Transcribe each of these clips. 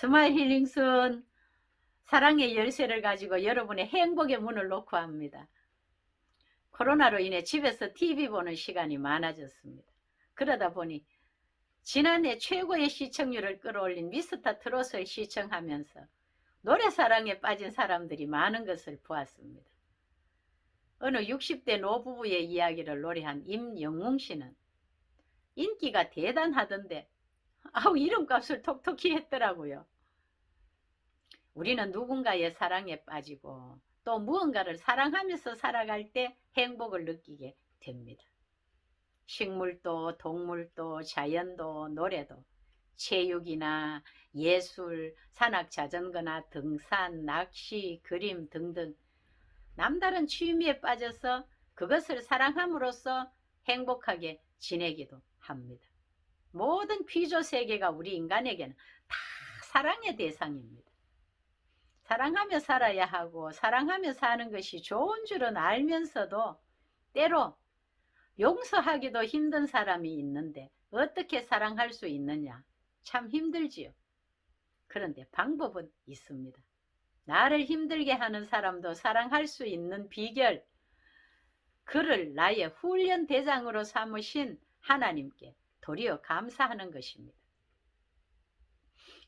스마일 힐링슨 사랑의 열쇠를 가지고 여러분의 행복의 문을 놓고 합니다. 코로나로 인해 집에서 TV 보는 시간이 많아졌습니다. 그러다 보니 지난해 최고의 시청률을 끌어올린 미스터 트롯을 시청하면서 노래 사랑에 빠진 사람들이 많은 것을 보았습니다. 어느 60대 노부부의 이야기를 노래한 임영웅 씨는 인기가 대단하던데 아우 이름값을 톡톡히 했더라고요. 우리는 누군가의 사랑에 빠지고 또 무언가를 사랑하면서 살아갈 때 행복을 느끼게 됩니다. 식물도 동물도 자연도 노래도 체육이나 예술, 산악 자전거나 등산, 낚시, 그림 등등 남다른 취미에 빠져서 그것을 사랑함으로써 행복하게 지내기도 합니다. 모든 피조 세계가 우리 인간에게는 다 사랑의 대상입니다. 사랑하며 살아야 하고 사랑하며 사는 것이 좋은 줄은 알면서도 때로 용서하기도 힘든 사람이 있는데 어떻게 사랑할 수 있느냐? 참 힘들지요. 그런데 방법은 있습니다. 나를 힘들게 하는 사람도 사랑할 수 있는 비결, 그를 나의 훈련 대장으로 삼으신 하나님께 도리어 감사하는 것입니다.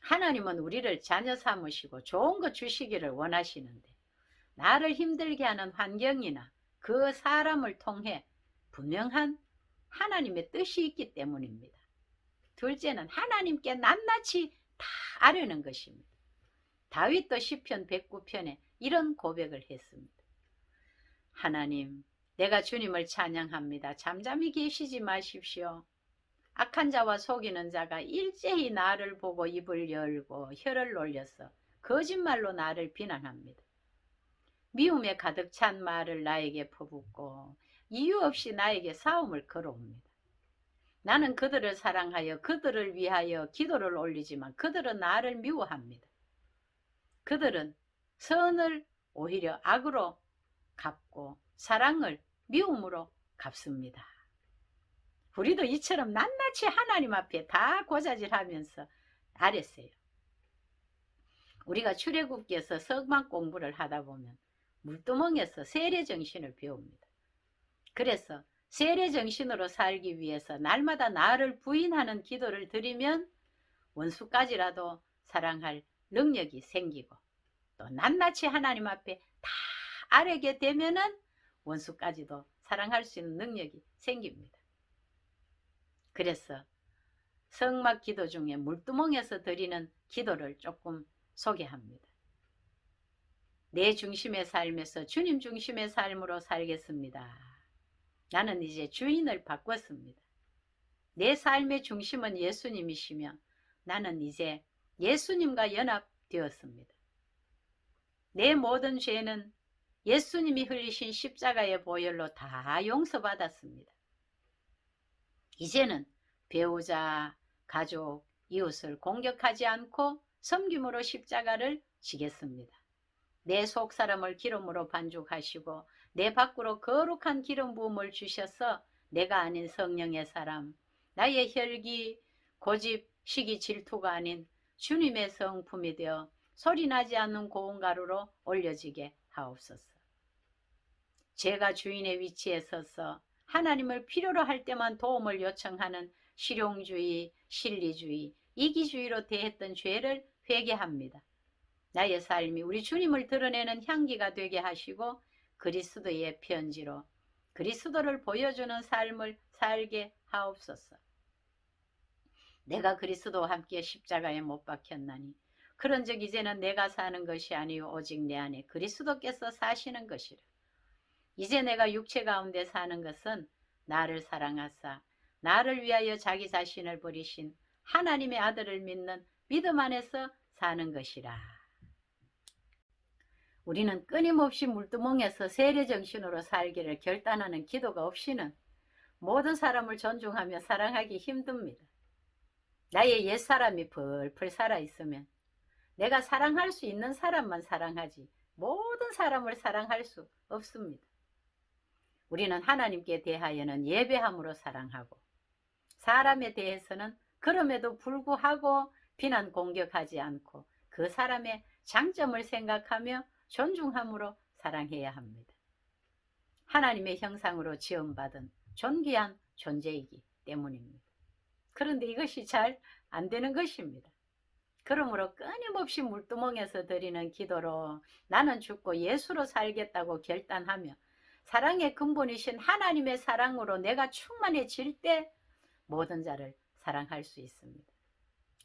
하나님은 우리를 자녀 삼으시고 좋은 것 주시기를 원하시는데 나를 힘들게 하는 환경이나 그 사람을 통해 분명한 하나님의 뜻이 있기 때문입니다. 둘째는 하나님께 낱낱이 다 아려는 것입니다. 다윗도 시편 109편에 이런 고백을 했습니다. 하나님, 내가 주님을 찬양합니다. 잠잠히 계시지 마십시오. 악한 자와 속이는 자가 일제히 나를 보고 입을 열고 혀를 놀려서 거짓말로 나를 비난합니다. 미움에 가득 찬 말을 나에게 퍼붓고 이유 없이 나에게 싸움을 걸어옵니다. 나는 그들을 사랑하여 그들을 위하여 기도를 올리지만 그들은 나를 미워합니다. 그들은 선을 오히려 악으로 갚고 사랑을 미움으로 갚습니다. 우리도 이처럼 낱낱이 하나님 앞에 다 고자질하면서 아랬어요. 우리가 출애굽기에서 성막 공부를 하다 보면 물두멍에서 세례 정신을 배웁니다. 그래서 세례 정신으로 살기 위해서 날마다 나를 부인하는 기도를 드리면 원수까지라도 사랑할 능력이 생기고 또 낱낱이 하나님 앞에 다 아뢰게 되면은 원수까지도 사랑할 수 있는 능력이 생깁니다. 그래서 성막 기도 중에 물두멍에서 드리는 기도를 조금 소개합니다. 내 중심의 삶에서 주님 중심의 삶으로 살겠습니다. 나는 이제 주인을 바꿨습니다. 내 삶의 중심은 예수님이시며 나는 이제 예수님과 연합되었습니다. 내 모든 죄는 예수님이 흘리신 십자가의 보혈로 다 용서받았습니다. 이제는 배우자, 가족, 이웃을 공격하지 않고 섬김으로 십자가를 지겠습니다. 내 속 사람을 기름으로 반죽하시고 내 밖으로 거룩한 기름 부음을 주셔서 내가 아닌 성령의 사람, 나의 혈기, 고집, 시기, 질투가 아닌 주님의 성품이 되어 소리나지 않는 고운 가루로 올려지게 하옵소서. 제가 주인의 위치에 서서 하나님을 필요로 할 때만 도움을 요청하는 실용주의, 실리주의, 이기주의로 대했던 죄를 회개합니다. 나의 삶이 우리 주님을 드러내는 향기가 되게 하시고 그리스도의 편지로 그리스도를 보여주는 삶을 살게 하옵소서. 내가 그리스도와 함께 십자가에 못 박혔나니 그런즉 이제는 내가 사는 것이 아니요 오직 내 안에 그리스도께서 사시는 것이라. 이제 내가 육체 가운데 사는 것은 나를 사랑하사 나를 위하여 자기 자신을 버리신 하나님의 아들을 믿는 믿음 안에서 사는 것이라. 우리는 끊임없이 물두멍에서 세례 정신으로 살기를 결단하는 기도가 없이는 모든 사람을 존중하며 사랑하기 힘듭니다. 나의 옛사람이 벌풀 살아있으면 내가 사랑할 수 있는 사람만 사랑하지 모든 사람을 사랑할 수 없습니다. 우리는 하나님께 대하여는 예배함으로 사랑하고 사람에 대해서는 그럼에도 불구하고 비난 공격하지 않고 그 사람의 장점을 생각하며 존중함으로 사랑해야 합니다. 하나님의 형상으로 지음받은 존귀한 존재이기 때문입니다. 그런데 이것이 잘 안 되는 것입니다. 그러므로 끊임없이 물두멍에서 드리는 기도로 나는 죽고 예수로 살겠다고 결단하며 사랑의 근본이신 하나님의 사랑으로 내가 충만해질 때 모든 자를 사랑할 수 있습니다.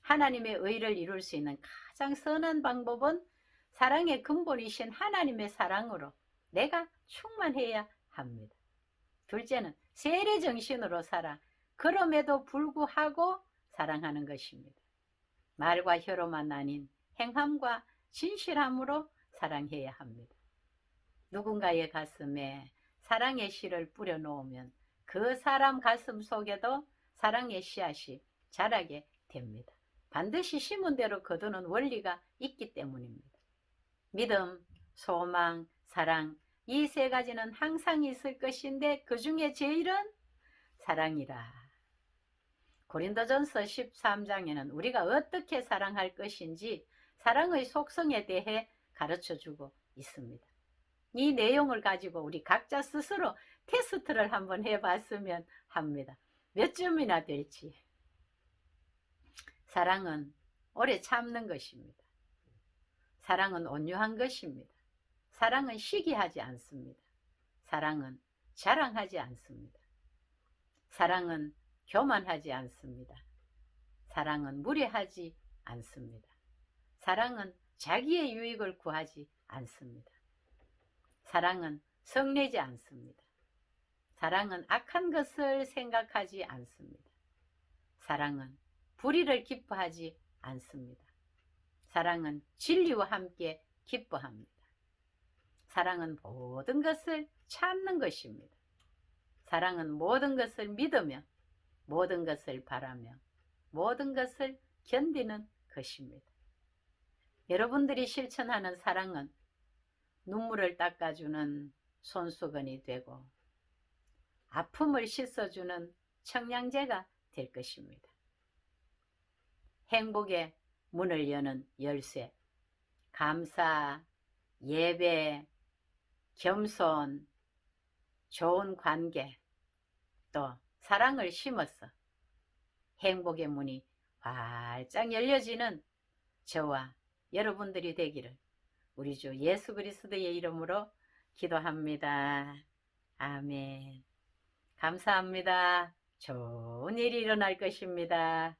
하나님의 의를 이룰 수 있는 가장 선한 방법은 사랑의 근본이신 하나님의 사랑으로 내가 충만해야 합니다. 둘째는 세례 정신으로 살아 그럼에도 불구하고 사랑하는 것입니다. 말과 혀로만 아닌 행함과 진실함으로 사랑해야 합니다. 누군가의 가슴에 사랑의 씨를 뿌려 놓으면 그 사람 가슴 속에도 사랑의 씨앗이 자라게 됩니다. 반드시 심은 대로 거두는 원리가 있기 때문입니다. 믿음, 소망, 사랑 이 세 가지는 항상 있을 것인데 그 중에 제일은 사랑이라. 고린도전서 13장에는 우리가 어떻게 사랑할 것인지 사랑의 속성에 대해 가르쳐 주고 있습니다. 이 내용을 가지고 우리 각자 스스로 테스트를 한번 해봤으면 합니다. 몇 점이나 될지. 사랑은 오래 참는 것입니다. 사랑은 온유한 것입니다. 사랑은 시기하지 않습니다. 사랑은 자랑하지 않습니다. 사랑은 교만하지 않습니다. 사랑은 무례하지 않습니다. 사랑은 자기의 유익을 구하지 않습니다. 사랑은 성내지 않습니다. 사랑은 악한 것을 생각하지 않습니다. 사랑은 불의를 기뻐하지 않습니다. 사랑은 진리와 함께 기뻐합니다. 사랑은 모든 것을 찾는 것입니다. 사랑은 모든 것을 믿으며 모든 것을 바라며 모든 것을 견디는 것입니다. 여러분들이 실천하는 사랑은 눈물을 닦아주는 손수건이 되고 아픔을 씻어주는 청량제가 될 것입니다. 행복의 문을 여는 열쇠, 감사, 예배, 겸손, 좋은 관계, 또 사랑을 심어서 행복의 문이 활짝 열려지는 저와 여러분들이 되기를 우리 주 예수 그리스도의 이름으로 기도합니다. 아멘. 감사합니다. 좋은 일이 일어날 것입니다.